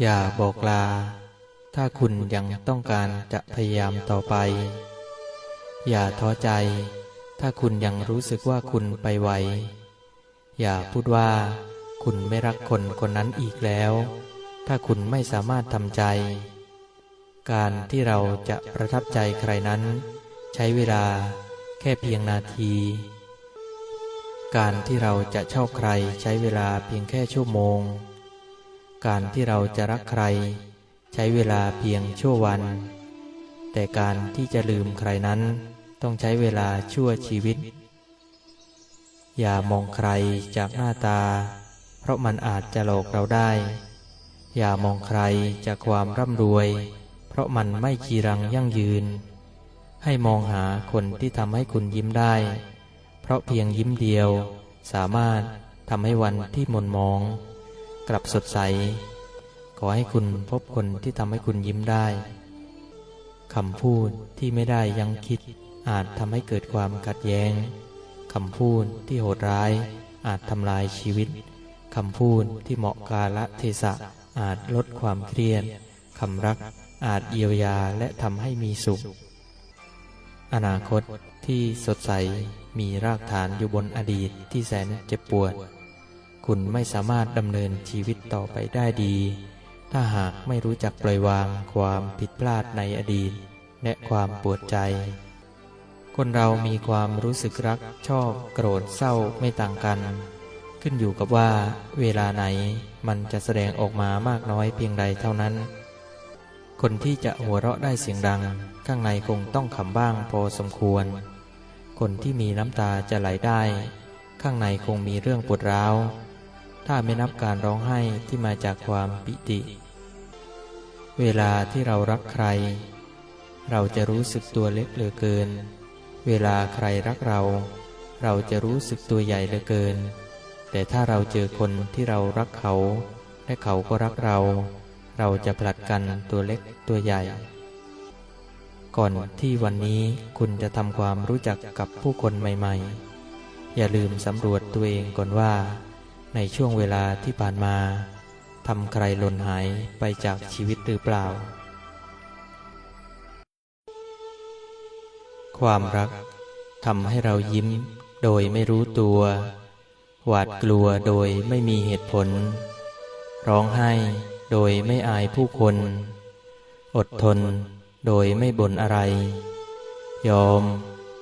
อย่าบอกลา ถ้าคุณยังต้องการจะพยายามต่อไป อย่าท้อใจ ถ้าคุณยังรู้สึกว่าคุณไปไหว อย่าพูดว่า คุณไม่รักคนคนนั้นอีกแล้ว ถ้าคุณไม่สามารถทำใจ การที่เราจะประทับใจใครนั้น ใช้เวลาแค่เพียงนาที การที่เราจะชอบใครใช้เวลาเพียงแค่ชั่วโมง การที่เราจะรักใคร ใช้เวลาเพียงชั่ววัน แต่การที่จะลืมใครนั้น ต้องใช้เวลาชั่วชีวิต อย่ามองใครจากหน้าตา เพราะมันอาจจะหลอกเราได้ อย่ามองใครจากความร่ำรวย เพราะมันไม่จีรังยั่งยืน ให้มองหาคนที่ทำให้คุณยิ้มได้ เพราะเพียงยิ้มเดียว สามารถทำให้วันที่หมนมอง กลับสดใส ขอให้คุณพบคนที่ทำให้คุณยิ้มได้คำพูดที่ไม่ได้ยังคิด อาจทำให้เกิดความขัดแย้งคำพูดที่โหดร้าย อาจทำลายชีวิตคำพูดที่เหมาะกาละเทศะอาจลดความเครียดคำรักอาจเยียวยาและทำให้มีสุข อนาคตที่สดใสมีรากฐานอยู่บนอดีตที่แสนเจ็บปวด คุณไม่สามารถดำเนินชีวิตต่อไปได้ดี ถ้าหากไม่รู้จักปล่อยวางความผิดพลาดในอดีต และความปวดใจ คนเรามีความรู้สึกรักชอบโกรธเศร้าไม่ต่างกัน ขึ้นอยู่กับว่า เวลาไหนมันจะแสดงออกมามากน้อยเพียงใดเท่านั้น คนที่จะหัวเราะได้เสียงดัง ข้างในคงต้องขำบ้างพอสมควร คนที่มีน้ำตาจะไหลได้ ข้างในคงมีเรื่องปวดร้าว ถ้าไม่นับการร้องไห้ที่มาจากความปิติ เวลาที่เรารักใคร เราจะรู้สึกตัวเล็กเหลือเกิน เวลาใครรักเรา เราจะรู้สึกตัวใหญ่เหลือเกิน แต่ถ้าเราเจอคนที่เรารักเขา และเขาก็รักเรา เราจะผลัดกันตัวเล็กตัวใหญ่ ก่อนที่วันนี้คุณจะทำความรู้จักกับผู้คนใหม่ ๆ อย่าลืมสำรวจตัวเองก่อนว่า ในช่วงเวลาที่ผ่านมาทำใครหล่นหายไปจากชีวิตหรือเปล่า ความรักทำให้เรายิ้มโดยไม่รู้ตัว หวาดกลัวโดยไม่มีเหตุผล ร้องไห้โดยไม่อายผู้คน อดทนโดยไม่บ่นอะไร ยอม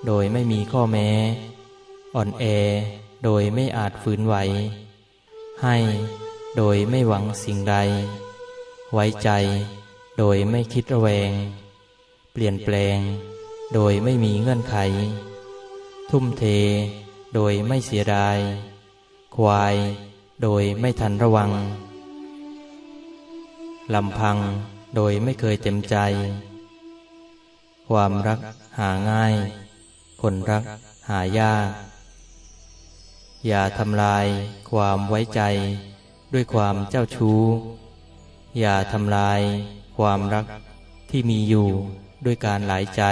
โดยไม่มีข้อแม้ อ่อนแอโดยไม่อาจฝืนไหว ให้โดยไม่หวังสิ่งใด ไว้ใจโดยไม่คิดระแวง เปลี่ยนแปลงโดยไม่มีเงื่อนไข ทุ่มเทโดยไม่เสียดาย ควายโดยไม่ทันระวัง ลำพังโดยไม่เคยเต็มใจ ความรักหาง่าย คนรักหายาก อย่าทำลายความไว้ใจ ด้วยความเจ้าชู้ อย่าทำลายความรักที่มีอยู่ด้วยการหลายใจ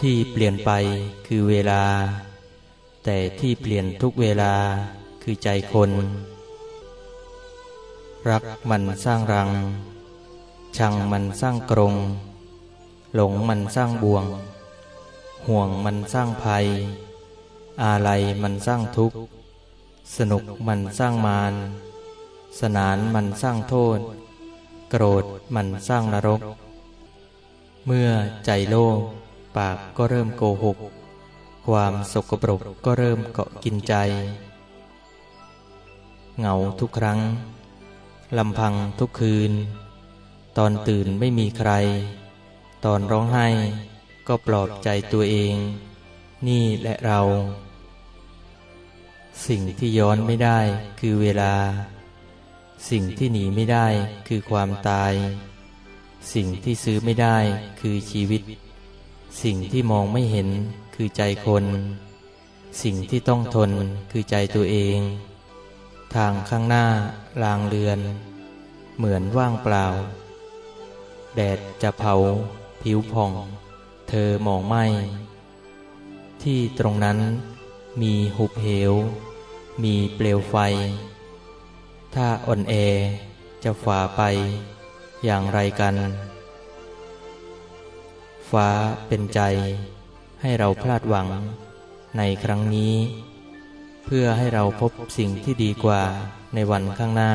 ที่เปลี่ยนไปคือเวลา แต่ที่เปลี่ยนทุกเวลาคือใจคน รักมันสร้างรัง ชังมันสร้างกรง หลงมันสร้างบ่วง ห่วงมันสร้างภัย อาลัยมันสร้างทุกข์ สนุกมันสร้างมารสนานมันสร้างโทษ โกรธมันสร้างนรก เมื่อใจโลภปากก็เริ่มโกหก ความสกปรกก็เริ่มเกาะกินใจ เหงาทุกครั้งลำพังทุกคืน ตอนตื่นไม่มีใคร ตอนร้องไห้ก็ปลอบใจตัวเอง นี่แหละเรา สิ่งที่ย้อนไม่ได้คือเวลา สิ่งที่หนีไม่ได้คือความตาย สิ่งที่ซื้อไม่ได้คือชีวิต สิ่งที่มองไม่เห็นคือใจคน สิ่งที่ต้องทนคือใจตัวเอง ทางข้างหน้าลางเรือน เหมือนว่างเปล่า แดดจะเผา ผิวผ่อง เธอมองไม่ ที่ตรงนั้นมีหุบเหว มีเปลวไฟ ถ้าอ่อนแอจะฝ่าไปอย่างไรกัน ฟ้าเป็นใจให้เราพลาดหวังในครั้งนี้ เพื่อให้เราพบสิ่งที่ดีกว่าในวันข้างหน้า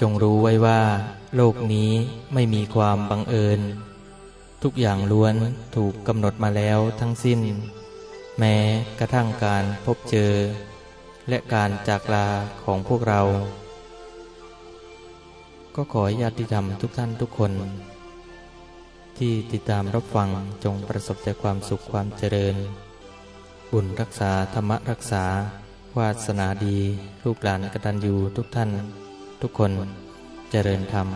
จงรู้ไว้ว่า โลกนี้ไม่มีความบังเอิญ ทุกอย่างล้วนถูกกำหนดมาแล้วทั้งสิ้น แม้กระทั่งการพบเจอ และการจากลาของพวกเรา ก็ขอญาติธรรมทุกท่านทุกคน ที่ติดตามรับฟังจงประสบแต่ความสุขความเจริญ บุญรักษาธรรมรักษา วาสนาดี ลูกหลานกตัญญูทุกท่าน ทุกคนเจริญธรรม